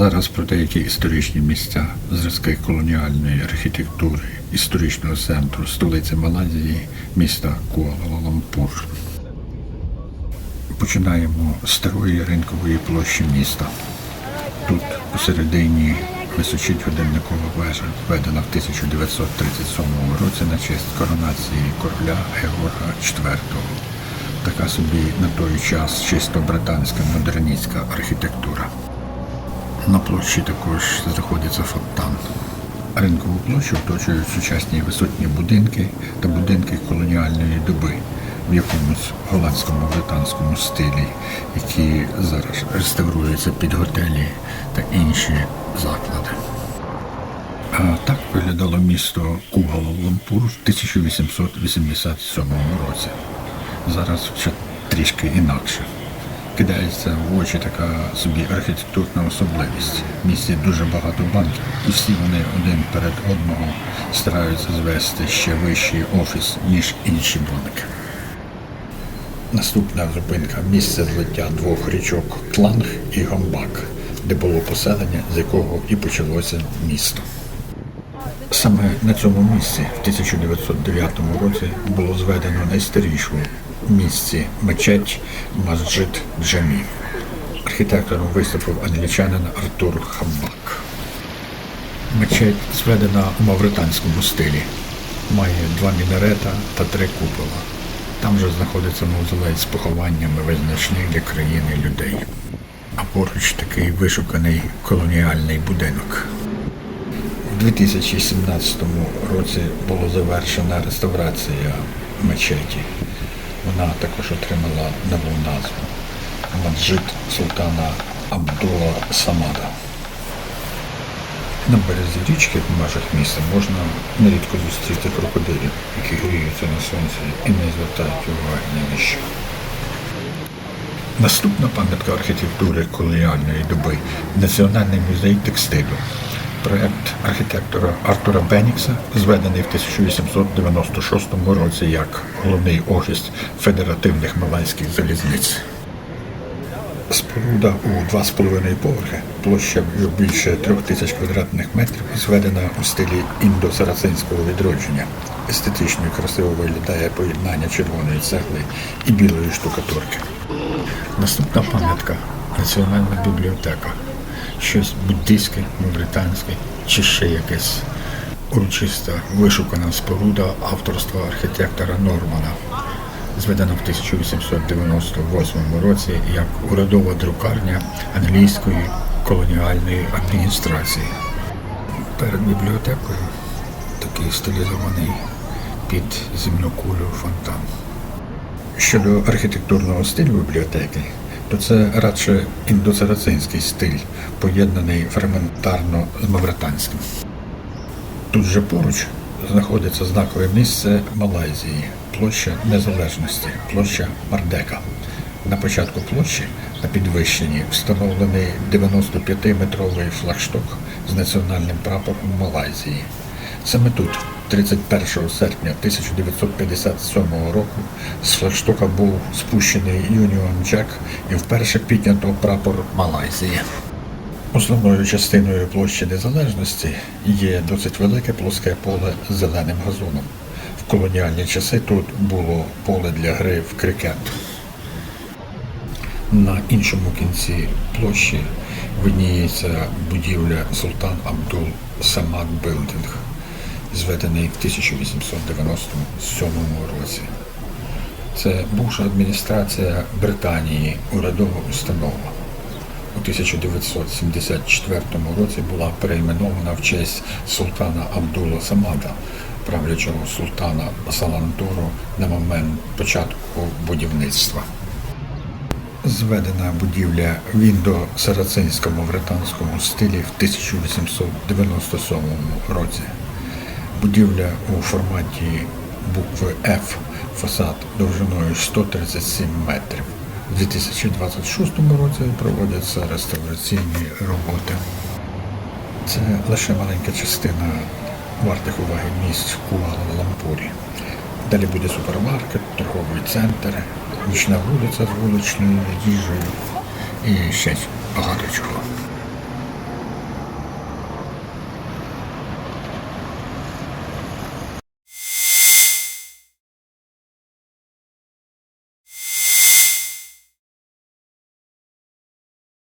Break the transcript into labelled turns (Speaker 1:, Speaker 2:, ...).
Speaker 1: зараз про деякі історичні місця, зразки колоніальної архітектури, історичного центру столиці Малайзії, міста Куала-Лампур. Починаємо з старої ринкової площі міста. Тут посередині височить годинникова вежа, введена в 1937 році на честь коронації короля Георга IV. Така собі на той час чисто британська модерністська архітектура. На площі також знаходиться фонтан. Ринкову площу оточують сучасні висотні будинки та будинки колоніальної доби в якомусь голландському британському стилі, які зараз реставруються під готелі та інші заклади. А так виглядало місто Куала-Лампур в 1887 році. Зараз вже трішки інакше. Кидається в очі така собі архітектурна особливість. В місті дуже багато банків, і всі вони один перед одного стараються звести ще вищий офіс, ніж інші банки. Наступна зупинка місце злиття двох річок Тланг і Гамбак, де було поселення, з якого і почалося місто. Саме на цьому місці в 1909 році було зведено найстарішу місці мечеть Масджид Джамі. Архітектором виступив англічанин Артур Хамбак. Мечеть зведена у мавританському стилі. Має два мінарета та три купола. Там же знаходиться мавзолей з похованнями визначних для країни людей. А поруч такий вишуканий колоніальний будинок. У 2017 році була завершена реставрація мечеті. Вона також отримала нову назву Маджид Султана Абдула Самада. На березі річки в межах міста можна нерідко зустріти крокодилів, які гріються на сонці і не звертають уваги на що. Наступна пам'ятка архітектури колоніальної доби Національний музей текстилю. Проект архітектора Артура Бенікса, зведений в 1896 році як головний офіс федеративних малайських залізниць. Споруда у 2,5 поверхи, площа більше трьох тисяч квадратних метрів, зведена у стилі індо-сарацинського відродження. Естетично і красиво виглядає поєднання червоної цегли і білої штукатурки. Наступна пам'ятка Національна бібліотека. Щось буддийське, мавританське чи ще якесь урочиста вишукана споруда авторства архітектора Нормана зведена в 1898 році як урядова друкарня англійської колоніальної адміністрації. Перед бібліотекою такий стилізований під земну кулю фонтан. Щодо архітектурного стилю бібліотеки, то це радше індоцарацинський стиль, поєднаний фрагментарно з мавританським. Тут же поруч знаходиться знакове місце Малайзії, площа Незалежності, площа Мардека. На початку площі на підвищенні встановлений 95-метровий флагшток з національним прапором Малайзії. Саме тут, 31 серпня 1957 року, з флагштока був спущений Юніон Джек і вперше піднято прапор Малайзії. Основною частиною площі Незалежності є досить велике плоске поле з зеленим газоном. В колоніальні часи тут було поле для гри в крикет. На іншому кінці площі видніється будівля Султан Абдул Самад Билдинг, зведений в 1897 році. Це бувша адміністрація Британії, урядова установа. У 1974 році була перейменована в честь султана Абдула Самада, правлячого султана Салантору на момент початку будівництва. Зведена будівля в індо-сарацинському британському стилі в 1897 році. Будівля у форматі букви F, фасад довжиною 137 метрів. У 2026 році проводяться реставраційні роботи. Це лише маленька частина вартих уваги місць в Куала-Лампурі. Далі буде супермаркет, торговий центр, нічна вулиця з вуличною їжею і ще багато чого.